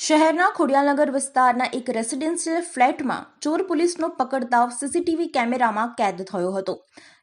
શહેરના ખોડિયાલનગર વિસ્તારના એક રેસિડેન્શિયલ ફ્લેટમાં ચોર પોલીસનો પકડતાવ સીસીટીવી કેમેરામાં કેદ થયો હતો.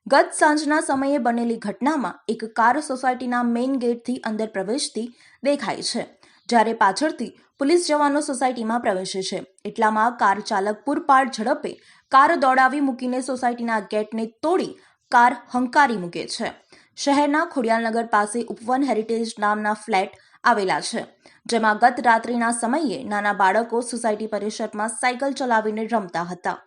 ગત સાંજના સમયે બનેલી ઘટનામાં એક કાર સોસાયટીના મેઇન ગેટથી અંદર પ્રવેશતી દેખાય છે. જ્યારે પાછળથી પોલીસ જવાનો સોસાયટીમાં પ્રવેશે છે. એટલામાં કાર ચાલક પૂરપાડ ઝડપે કાર દોડાવી મૂકીને સોસાયટીના ગેટને તોડી કાર હંકારી મૂકે છે. શહેરના ખોડિયાલનગર પાસે ઉપવન હેરિટેજ નામના ફ્લેટ આવેલા છે. જેમાં ગત રાત્રિના સમયે નાના બાળકો સોસાયટી પરિસરમાં સાયકલ ચલાવીને રમતા હતા.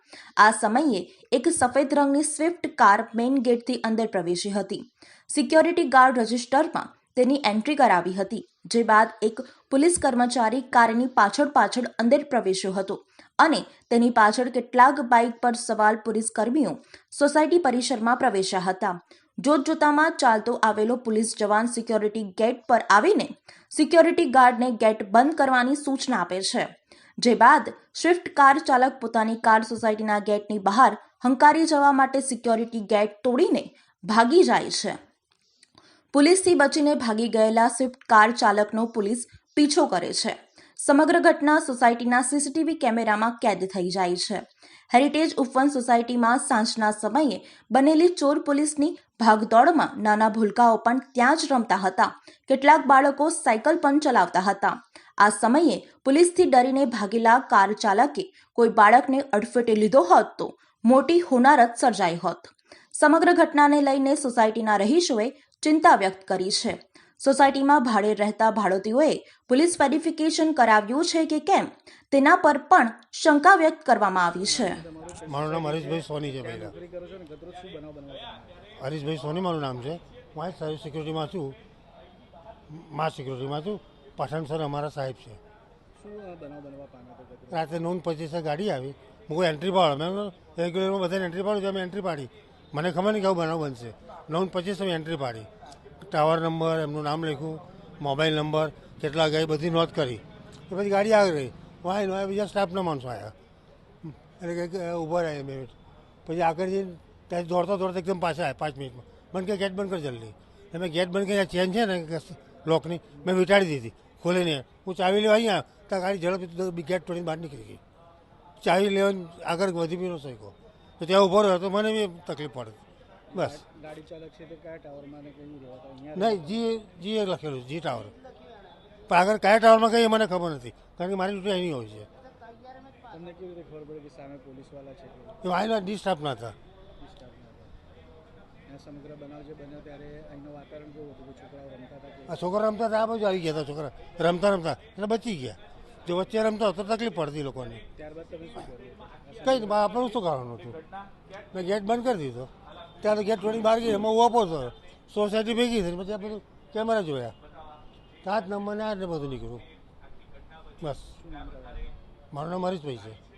આ સમયે એક સફેદ રંગની સ્વિફ્ટ કાર મેઇન ગેટથી અંદર પ્રવેશી હતી. સિક્યોરિટી ગાર્ડ રજિસ્ટરમાં તેની એન્ટ્રી કરાવી હતી, જે બાદ એક પોલીસ કર્મચારી કારની પાછળ પાછળ અંદર પ્રવેશ્યો હતો અને તેની પાછળ કેટલાક બાઇક પર સવાલ પોલીસ કર્મીઓ સોસાયટી પરિસરમાં પ્રવેશ્યા હતા. જોતજોતામાં ચાલતો આવેલો પોલીસ જવાન સિક્યોરિટી ગેટ પર આવીને સિક્યોરિટી ગાર્ડને ગેટ બંધ કરવાની સૂચના આપે છે. જે બાદ સ્વિફ્ટ કાર ચાલક પોતાની કાર સોસાયટીના ગેટની બહાર હંકારી જવા માટે સિક્યોરિટી ગેટ તોડીને ભાગી જાય છે. પોલીસથી બચીને ભાગી ગયેલા સ્વિફ્ટ કાર ચાલકનો પોલીસ પીછો કરે છે. સમગ્ર ઘટના સોસાયટીના સીસીટીવી કેમેરામાં કેદ થઈ જાય છે. હેરિટેજ ઉપવન સોસાયટીમાં સાંજના સમયે બનેલી ચોર પોલીસની ભાગદોડમાં નાના ભૂલકાઓ પણ ત્યાં જ રમતા હતા. કેટલાક બાળકો સાયકલ પણ ચલાવતા હતા. આ સમયે પોલીસથી ડરીને ભાગેલા કાર ચાલકે કોઈ બાળકને અડફેટે લીધો હોત તો મોટી હોનારત સર્જાઈ હોત. સમગ્ર ઘટનાને લઈને સોસાયટીના રહીશોએ ચિંતા વ્યક્ત કરી છે. સોસાયટીમાં ભાડે રહેતા ભાડોતીઓએ પોલીસ વેરિફિકેશન કરાવ્યું છે કે કેમ, તેના પર પણ શંકા વ્યક્ત કરવામાં આવી છે. મારું નામ હરીશભાઈ સોની છે બનવા હરીશભાઈ સોની મારું નામ છે. હું આ સિક્યુરિટીમાં છું. મા સિક્યુરિટીમાં છું. પઠાણ સર અમારા સાહેબ છે. રાતે નોન પચીસે ગાડી આવી. હું એન્ટ્રી પાડો. મેં રેગ્યુલરમાં બધાને એન્ટ્રી પાડું છે. અમે એન્ટ્રી પાડી. મને ખબર નહીં કે આવું બનાવ બનશે. નોન પચીસે મેં એન્ટ્રી પાડી. ટાવર નંબર એમનું નામ લખ્યું મોબાઈલ નંબર કેટલા ગઈ બધી નોંધ કરી. એ પછી ગાડી આગળ રહી. વાય નો બીજા સ્ટાફના માણસો આવ્યા એટલે કે ઊભા રહ્યા બે મિનિટ. પછી આગળ જઈને ત્યાં દોડતા દોડતા એકદમ પાછા આવ્યા પાંચ મિનિટમાં. મને કે, ગેટ બંધ કર જલ્દી. એટલે મેં ગેટ બંધ કરી ચેન છે ને લોકની મેં વિટાડી દીધી. ખોલીને હું ચાવી લેવા અહીંયા ત્યાં ગાડી ઝડપથી ગેટ તોડીને બહાર નીકળી ગઈ. ચાવી લેવાની આગળ વધી બી ન શક્યો. તો ત્યાં ઊભો રહ્યો તો મને બી તકલીફ પડે. બસ. ગાડી ચાલક છે તે કયા ટાવરમાં ને કયું રહેતા અહીંયા નહીં જી જી લખેલું જી ટાવર. પણ આગળ કયા ટાવરમાં કઈ મને ખબર નથી કારણ કે મારી ડ્યુટી અહીં હોય છે. તમને કેવી રીતે ખબર પડી કે સામે પોલીસવાળા છે કે એ અહીંના ડિસ્ટર્બ સ્ટાફના હતા સમગ્ર બનાવ જે બન્યો ત્યારે અહીંનું વાતાવરણ કેવું હતું? છોકરાઓ રમતા હતા આ છોકરા રમતા હતા આ બાજુ આવી ગયા હતા છોકરા. રમતા રમતા એટલે બચી ગયા. જો વચ્ચે રમતા તો તકલીફ પડતી લોકોને. ત્યારબાદ તમે શું કર્યું? કંઈ આપણે શું કરવાનું હતું મેં ગેટ બંધ કરી દીધો. ત્યાં તો ગેટ થોડી બહાર ગઈ, એમાં ઓપો હતો સોસાયટી ભેગી થઈ પછી આપણે કેમેરા જોયા. સાત નંબરને આ ને બધું નીકળ્યું. બસ. મારું નામ હરીશભાઈ છે